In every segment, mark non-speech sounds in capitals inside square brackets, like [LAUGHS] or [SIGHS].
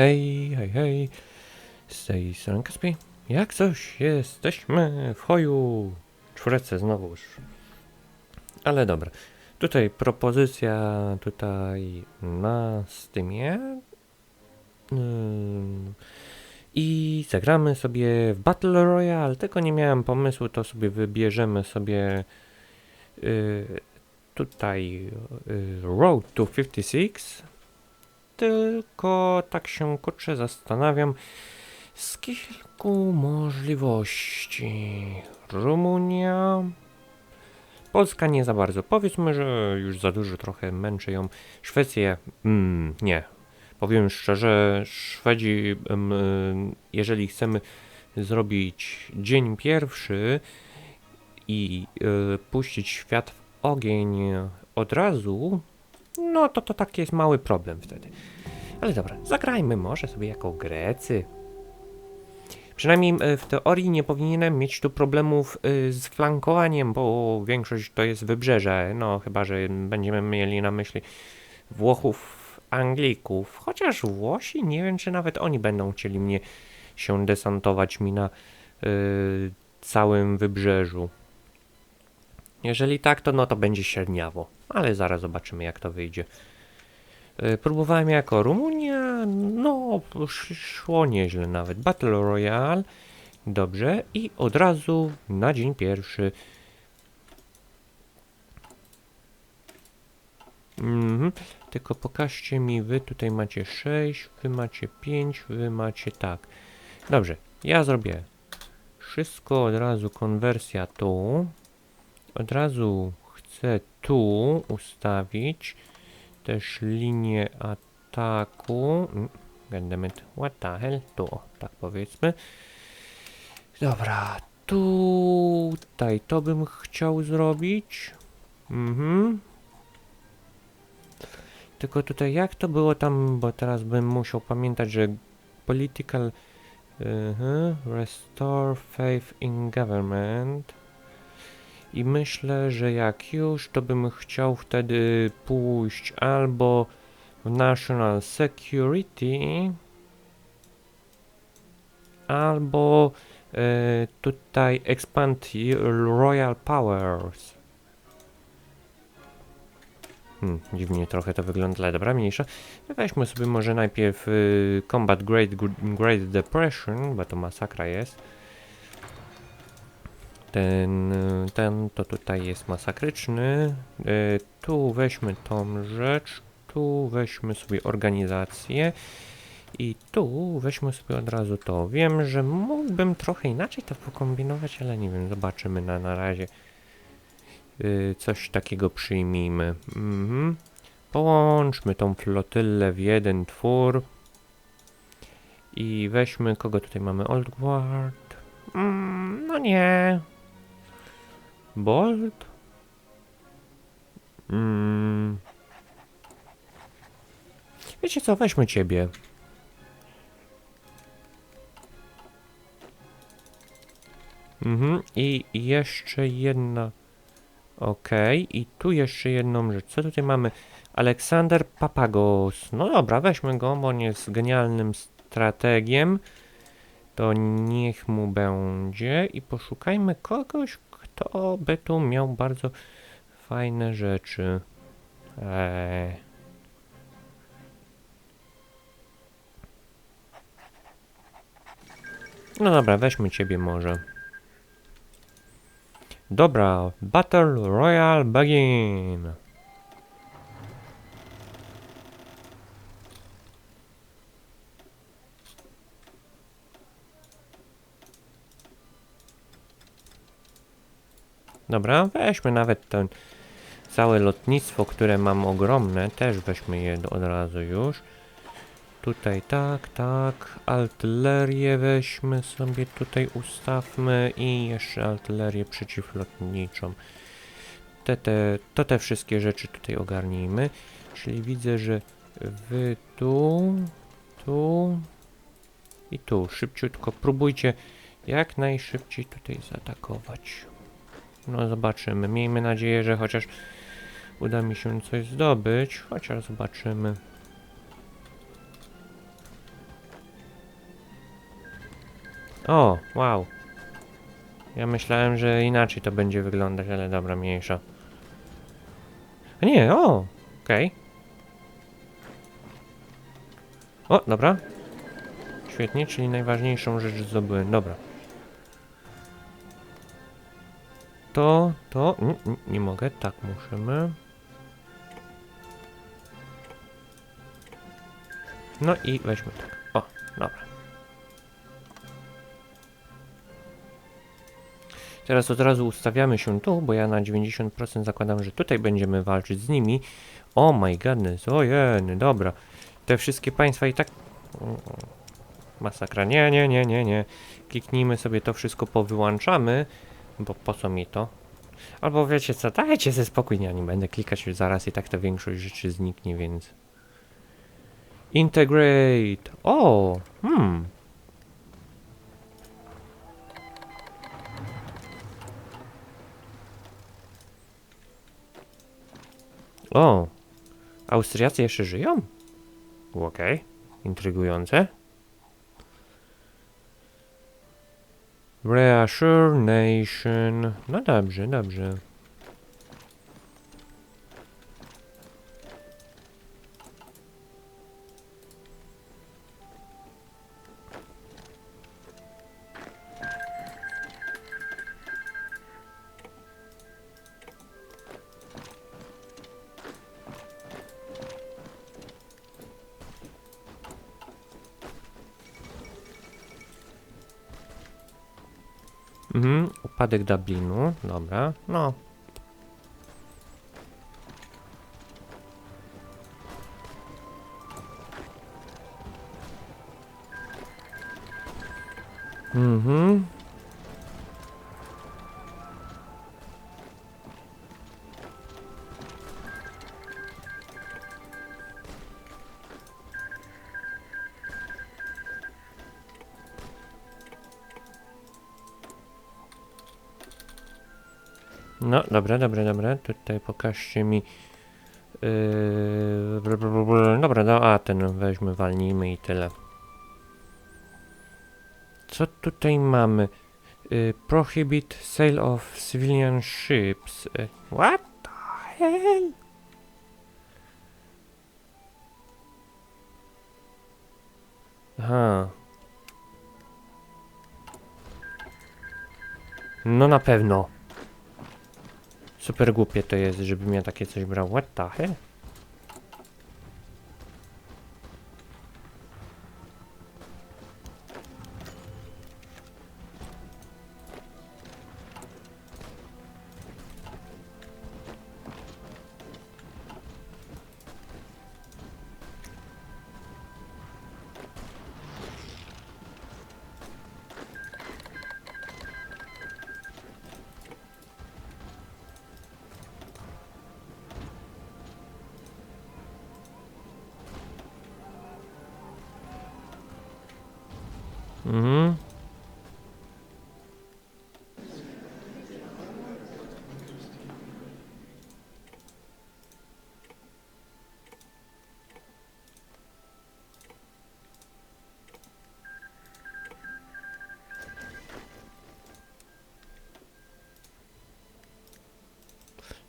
Hej, hej, hej. Z tej strony Kaspi. Jak coś, jesteśmy w hoju. Czwórce znowuż. Ale dobra. Tutaj propozycja tutaj na Steamie. Ym, I zagramy sobie w Battle Royale. Tylko nie miałem pomysłu, to sobie wybierzemy sobie y, tutaj y, Road to 56. Tylko tak się kurczę zastanawiam z kilku możliwości. Rumunia. Polska nie za bardzo. Powiedzmy, że już za dużo trochę męczy ją. Szwecję. Mm, nie. Powiem szczerze, Szwedzi, jeżeli chcemy zrobić dzień pierwszy i y, puścić świat w ogień od razu, no to to taki jest mały problem wtedy. Ale dobra, zagrajmy może sobie jako Grecy. Przynajmniej e, w teorii nie powinienem mieć tu problemów e, z flankowaniem, bo większość to jest wybrzeże. No, chyba że będziemy mieli na myśli Włochów, Anglików. Chociaż Włosi, nie wiem, czy nawet oni będą chcieli mnie się desantować mi na e, całym wybrzeżu. Jeżeli tak, to no to będzie średniawo. Ale zaraz zobaczymy, jak to wyjdzie. E, Próbowałem jako Rumunia, no sz- szło nieźle nawet. Battle Royale, dobrze. I od razu na dzień pierwszy. Mhm. Tylko pokażcie mi, wy tutaj macie 6, wy macie 5, wy macie tak. Dobrze, ja zrobię wszystko od razu, konwersja tu. Od razu chcę tu ustawić też linię ataku. Mm, Goddammit, what the hell? Tu, tak powiedzmy. Dobra, tutaj to bym chciał zrobić. Mhm. Tylko tutaj jak to było tam, bo teraz bym musiał pamiętać, że political mhm, restore faith in government. I myślę, że jak już, to bym chciał wtedy pójść albo w National Security, albo e, tutaj Expand Royal Powers. Hmm, dziwnie trochę to wygląda, ale dobra, mniejsza. Weźmy sobie może najpierw y, Combat Great, Great Depression, bo to masakra jest. Ten, ten to tutaj jest masakryczny. Y, tu weźmy tą rzecz, tu weźmy sobie organizację i tu weźmy sobie od razu to. Wiem, że mógłbym trochę inaczej to pokombinować, ale nie wiem, zobaczymy na, na razie. Y, coś takiego przyjmijmy. Mhm. Połączmy tą flotylę w jeden twór. I weźmy, kogo tutaj mamy? Old Guard. Mm, no nie. Bolt? Mm. Wiecie co, weźmy ciebie. Mhm, i jeszcze jedna. Okej, i tu jeszcze jedną rzecz. Co tutaj mamy? Aleksander Papagos. No dobra, weźmy go, bo on jest genialnym strategiem. To niech mu będzie. I poszukajmy kogoś, kto by tu miał bardzo fajne rzeczy. Eee. No dobra, weźmy ciebie może. Dobra, Battle Royale begin. Dobra, weźmy nawet ten całe lotnictwo, które mam ogromne, też weźmy je od razu już. Tutaj tak, tak, artylerię weźmy sobie tutaj ustawmy i jeszcze artylerię przeciwlotniczą. Te, te, to te wszystkie rzeczy tutaj ogarnijmy. Czyli widzę, że wy tu, tu i tu szybciutko próbujcie jak najszybciej tutaj zaatakować. No zobaczymy. Miejmy nadzieję, że chociaż uda mi się coś zdobyć, chociaż zobaczymy. O, wow. Ja myślałem, że inaczej to będzie wyglądać, ale dobra, mniejsza. A nie, o, okej. O, dobra. Świetnie, czyli najważniejszą rzecz zdobyłem, dobra. To, to, nie, nie, nie mogę, tak musimy. No i weźmy tak. O, dobra. Teraz od razu ustawiamy się tu, bo ja na 90% zakładam, że tutaj będziemy walczyć z nimi. Oh my goodness, ojej, dobra. Te wszystkie państwa i tak... O, Masakra, nie, nie, nie, nie, nie. Kliknijmy sobie to wszystko, powyłączamy, bo po co mi to? Albo wiecie co, dajcie ze spokój, ja nie będę klikać zaraz i tak ta większość rzeczy zniknie, więc... Integrate. O, hmm. O, Austriacy jeszcze żyją? Okej, intrygujące. Reassure Nation. No dobrze, dobrze. Mhm, upadek Dublinu, dobra, no. Dobra, dobra, dobra. Tutaj pokażcie mi. Yy, br, br, br, br. Dobra, no, a ten weźmy, walnijmy i tyle. Co tutaj mamy? Yy, prohibit sale of civilian ships. Yy, what the hell? Aha. No na pewno. Super głupie to jest, żebym ja takie coś brał. What the hell?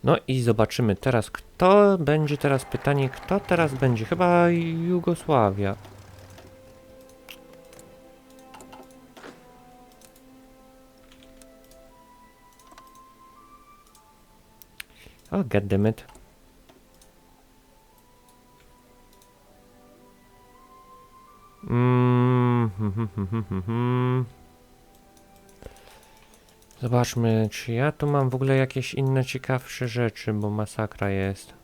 No i zobaczymy teraz, kto będzie teraz pytanie, kto teraz będzie? Chyba Jugosławia. Oh, goddammit. Mm, hm, hm, hm, hm, hm, hm. Zobaczmy, czy ja tu mam w ogóle jakieś inne ciekawsze rzeczy, bo masakra jest.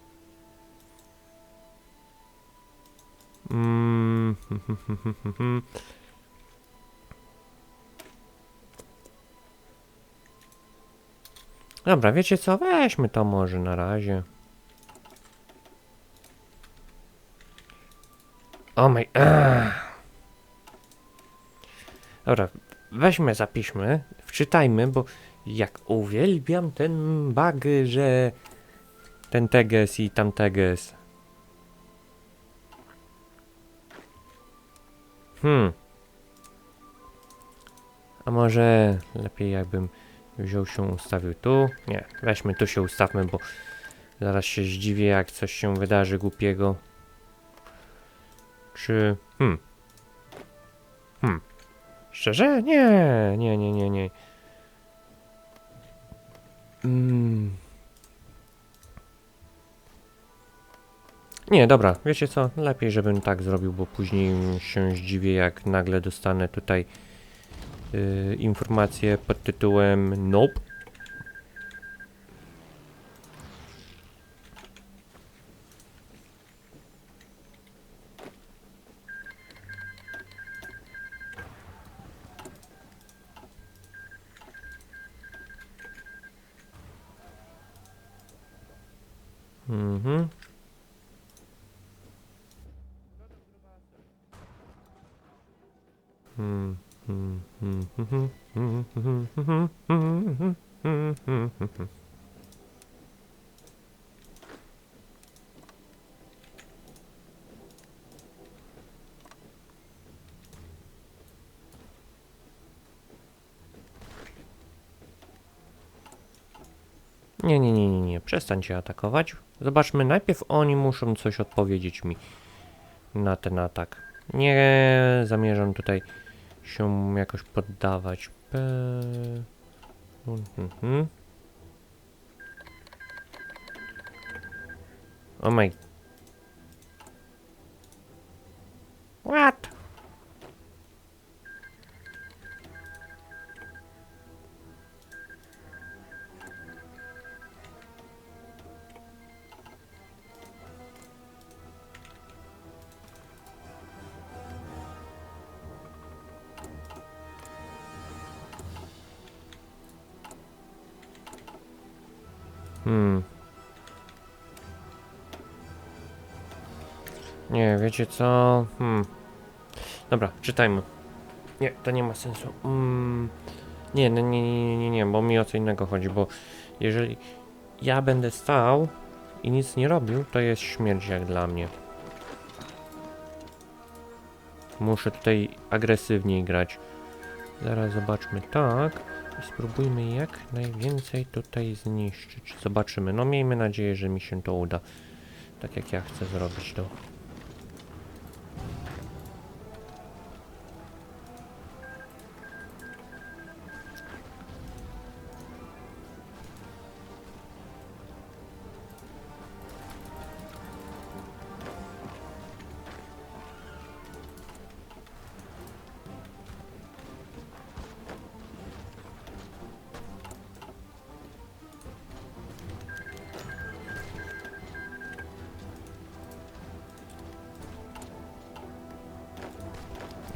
Mm, hm, hm, hm, hm, hm, hm. Dobra, wiecie co? Weźmy to może na razie. O my... Ach. Dobra, weźmy, zapiszmy, wczytajmy, bo jak uwielbiam ten bug, że ten teges i tam teges. Hmm. A może lepiej jakbym wziął się ustawił tu? Nie, weźmy tu się ustawmy, bo zaraz się zdziwię jak coś się wydarzy głupiego. Czy... Hmm. Hmm. Szczerze? Nie, nie, nie, nie, nie. Mm. Nie, dobra, wiecie co? Lepiej, żebym tak zrobił, bo później się zdziwię, jak nagle dostanę tutaj yy, informację pod tytułem Nope. Nie, nie, nie, nie, nie, przestańcie atakować. Zobaczmy, najpierw oni muszą coś odpowiedzieć mi na ten atak. Nie zamierzam tutaj się jakoś poddawać. Pe... Mm-hmm. Oh my... What? Hmm. Nie, wiecie co? Hmm. Dobra, czytajmy. Nie, to nie ma sensu. Mm. Nie, no nie, nie, nie, nie, nie, bo mi o co innego chodzi, bo jeżeli ja będę stał i nic nie robił, to jest śmierć jak dla mnie. Muszę tutaj agresywniej grać. Zaraz zobaczmy tak. I spróbujmy jak najwięcej tutaj zniszczyć. Zobaczymy. No miejmy nadzieję, że mi się to uda. Tak jak ja chcę zrobić to.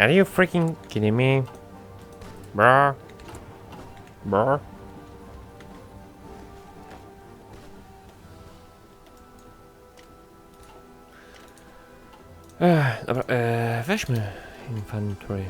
Are you freaking kidding me? Bruh. Bruh. [SIGHS] Ech, äh, dobra, e, weźmy infantry.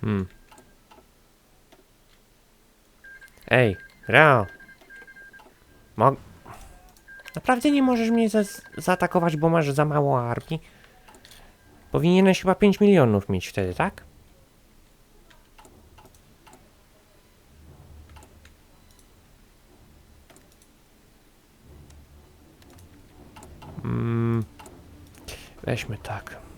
Hmm. Ej, Rao. Mog... Naprawdę nie możesz mnie za zaatakować, bo masz za mało armii? Powinieneś chyba 5 milionów mieć wtedy, tak? Mm, weźmy tak.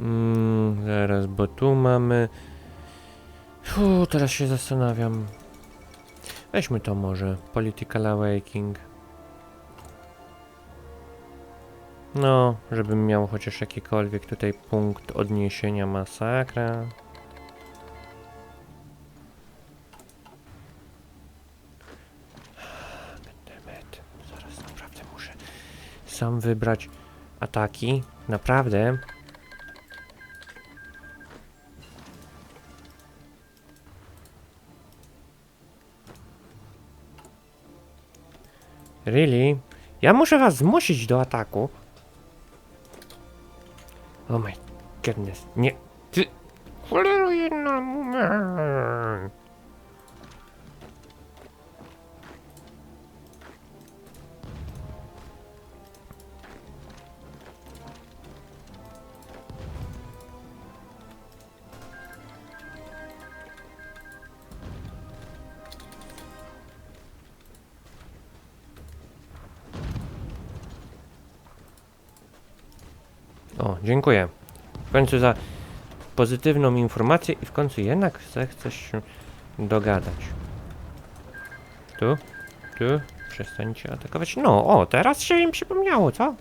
Mm, zaraz, bo tu mamy. Fu, teraz się zastanawiam. Weźmy to może. Political Awakening. No, żebym miał chociaż jakikolwiek tutaj punkt odniesienia masakra. Zaraz naprawdę muszę sam wybrać ataki. Naprawdę. Really? Ja muszę was zmusić do ataku. Oh my goodness. Nie. Ty. Cholero jedna. Dziękuję. W końcu za pozytywną informację i w końcu jednak zechce się dogadać. Tu, tu, przestańcie atakować. No, o, teraz się im przypomniało, co?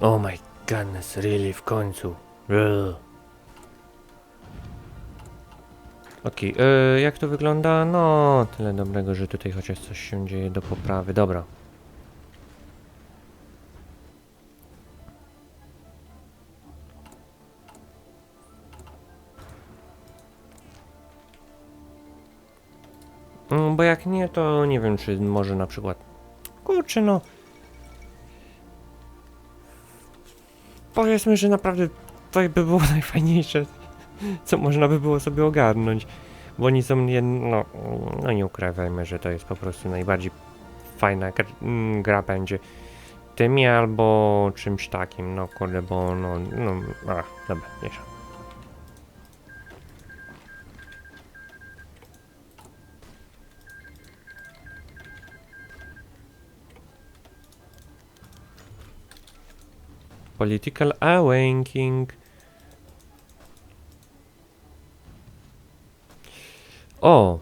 Oh my goodness, really, w końcu. Ugh. Okej, e, jak to wygląda? No, tyle dobrego, że tutaj chociaż coś się dzieje do poprawy. Dobra. Mm, Bo jak nie, to nie wiem, czy może na przykład... Kurczę, no... Powiedzmy, że naprawdę to by było [LAUGHS] najfajniejsze, co można by było sobie ogarnąć. Bo oni są, no, no nie ukrywajmy, że to jest po prostu najbardziej fajna gr mm, gra będzie tymi albo czymś takim, no kurde, bo no, no, a, dobra, mniejsza. Political awakening. O!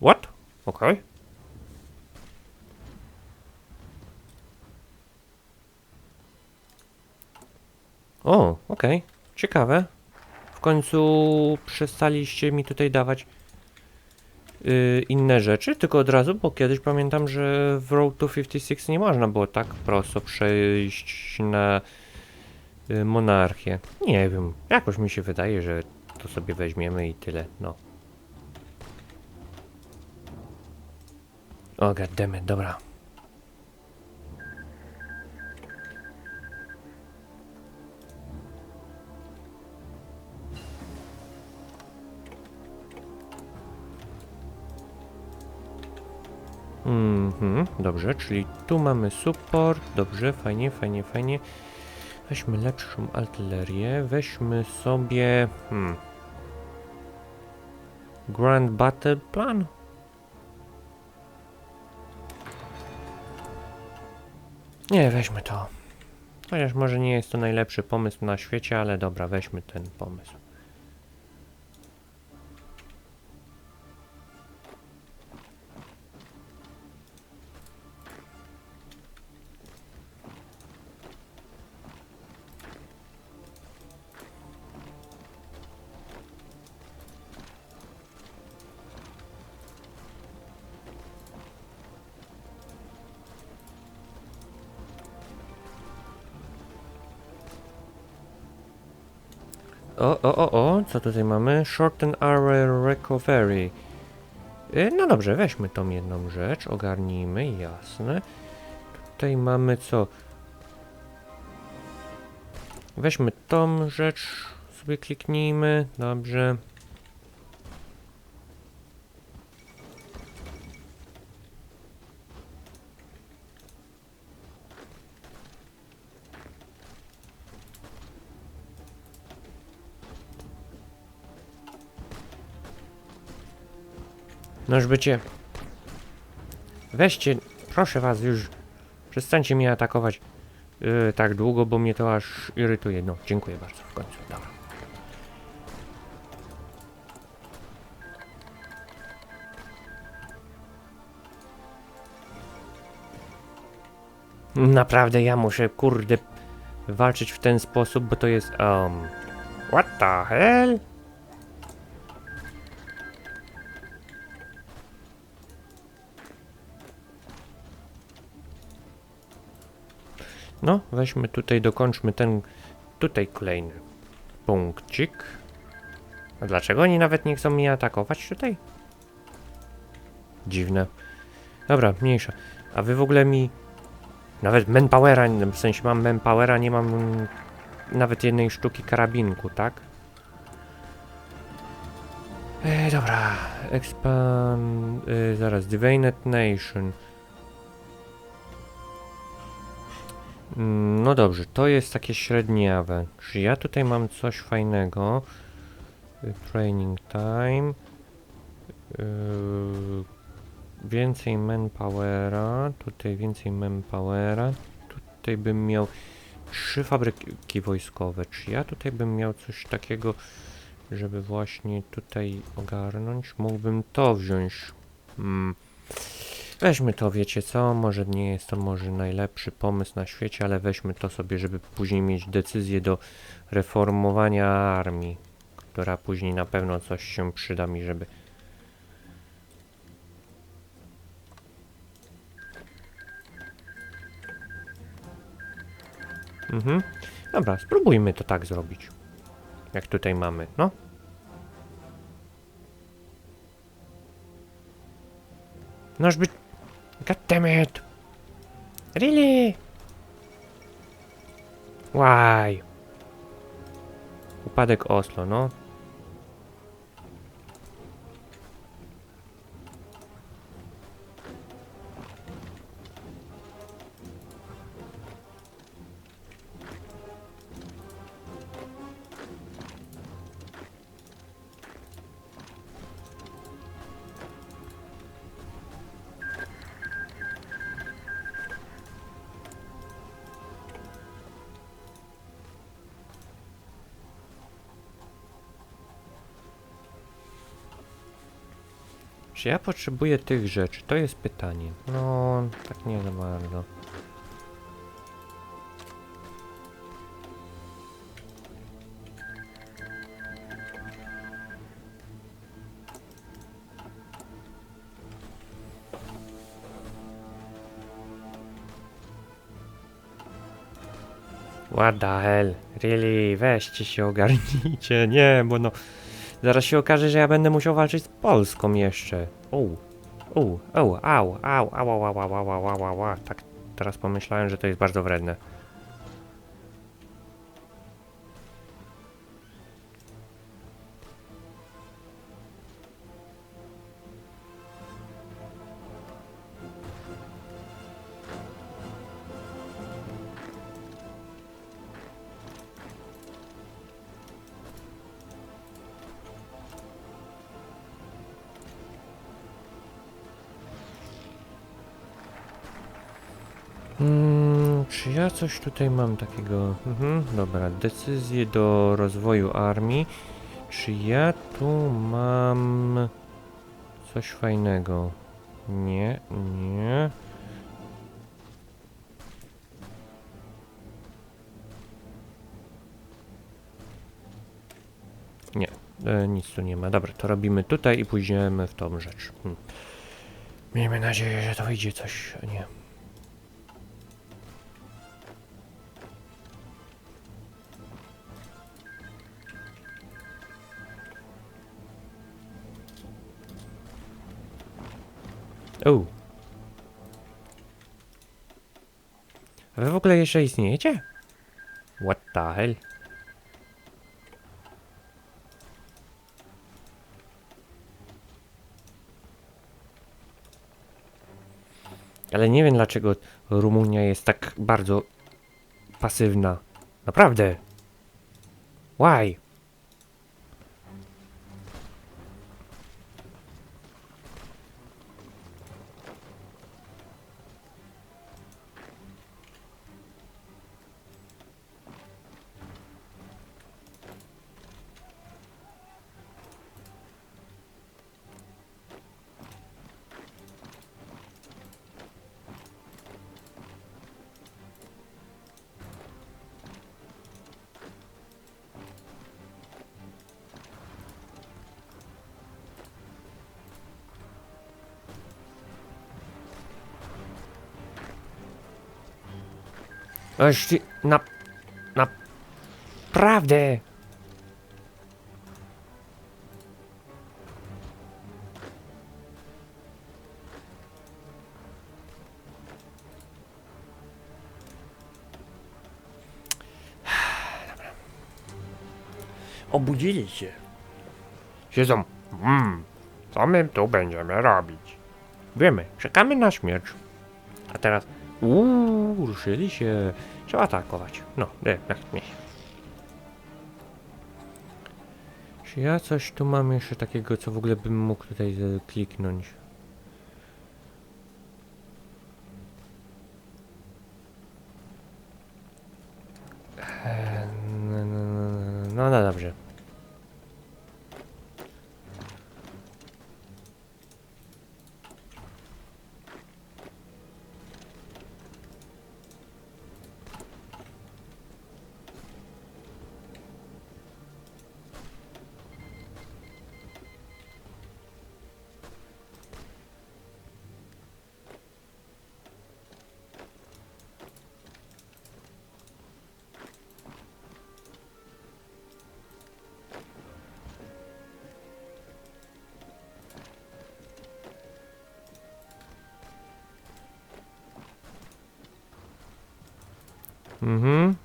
What? Okay. O, okej. Ciekawe. W końcu przestaliście mi tutaj dawać inne rzeczy, tylko od razu, bo kiedyś pamiętam, że w Road to 56 nie można było tak prosto przejść na y, monarchię. Nie wiem, jakoś mi się wydaje, że to sobie weźmiemy i tyle, no. O, goddammit, dobra. Mhm, dobrze, czyli tu mamy support, dobrze, fajnie, fajnie, fajnie. Weźmy lepszą artylerię, weźmy sobie... Hmm, Grand Battle Plan? Nie, weźmy to. Chociaż może nie jest to najlepszy pomysł na świecie, ale dobra, weźmy ten pomysł. O, o, o, o, co tutaj mamy? Shorten Hour Recovery. Y, No dobrze, weźmy tą jedną rzecz, ogarnijmy, jasne. Tutaj mamy co? Weźmy tą rzecz, sobie kliknijmy, dobrze. No już bycie. Weźcie, proszę was już. Przestańcie mnie atakować yy, tak długo, bo mnie to aż irytuje. No, dziękuję bardzo w końcu. Dobra. Naprawdę ja muszę, kurde, walczyć w ten sposób, bo to jest, um... What the hell? No, weźmy tutaj, dokończmy ten, tutaj kolejny punkcik. A dlaczego oni nawet nie chcą mnie atakować tutaj? Dziwne. Dobra, mniejsza. A wy w ogóle mi... Nawet manpowera, w sensie mam manpowera, nie mam nawet jednej sztuki karabinku, tak? E, dobra, expand... Y, zaraz, Divined Nation. No dobrze, to jest takie średniawe. Czy ja tutaj mam coś fajnego? Y, Training time. Yy, więcej manpowera. Tutaj więcej manpowera. Tutaj bym miał trzy fabryki wojskowe. Czy ja tutaj bym miał coś takiego, żeby właśnie tutaj ogarnąć? Mógłbym to wziąć. Hmm. Weźmy to, wiecie co? Może nie jest to może najlepszy pomysł na świecie, ale weźmy to sobie, żeby później mieć decyzję do reformowania armii, która później na pewno coś się przyda mi, żeby. Mhm. Dobra, spróbujmy to tak zrobić. Jak tutaj mamy, no. Noż by... God damn it! Really? Why? Upadek Oslo, no. Czy ja potrzebuję tych rzeczy? To jest pytanie. No, tak nie za bardzo. What the hell? Really? Weźcie się ogarnijcie. Nie, bo no... Zaraz się okaże, że ja będę musiał walczyć z Polską jeszcze. O, o, au, au, au, au, au, au, au, au, au, au, au. Tak teraz pomyślałem, że to jest bardzo wredne. Czy ja coś tutaj mam takiego? Mhm, dobra, decyzje do rozwoju armii. Czy ja tu mam coś fajnego? Nie, nie. Nie, e, nic tu nie ma. Dobra, to robimy tutaj i pójdziemy w tą rzecz. Hmm. Miejmy nadzieję, że to wyjdzie coś, nie. O. Wy w ogóle jeszcze istniejecie? What the hell? Ale nie wiem dlaczego Rumunia jest tak bardzo pasywna. Naprawdę. Why? Ty, na... Naprawdę! [SIGHS] Obudzili się. Siedzą. Mm, co my tu będziemy robić? Wiemy, czekamy na śmierć. A teraz. Uuu, ruszyli się. Trzeba atakować. No, nie, nie. Czy ja coś tu mam jeszcze takiego, co w ogóle bym mógł tutaj kliknąć? Mhm.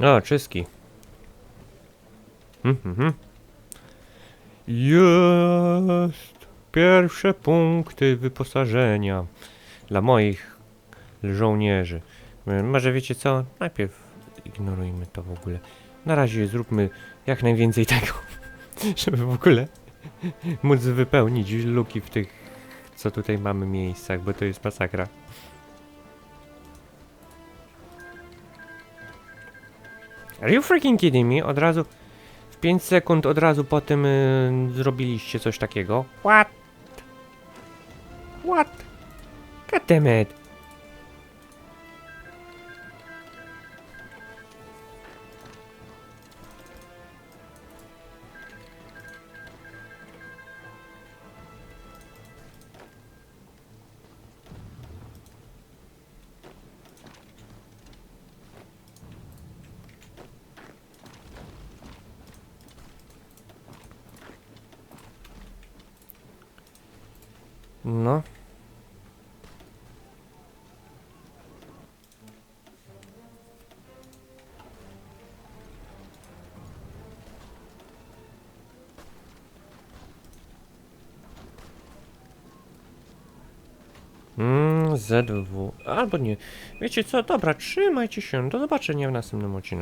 O, czystki. Mhm, mhm. Jest! Pierwsze punkty wyposażenia dla moich żołnierzy. Może wiecie co? Najpierw ignorujmy to w ogóle. Na razie zróbmy jak najwięcej [LAUGHS] tego, żeby w ogóle móc wypełnić luki w tych, co tutaj mamy miejscach, bo to jest masakra. Are you freaking kidding me? Od razu w 5 sekund od razu po tym y, zrobiliście coś takiego? What? What? God ZW. Albo nie. Wiecie co? Dobra, trzymajcie się. Do zobaczenia w następnym odcinku.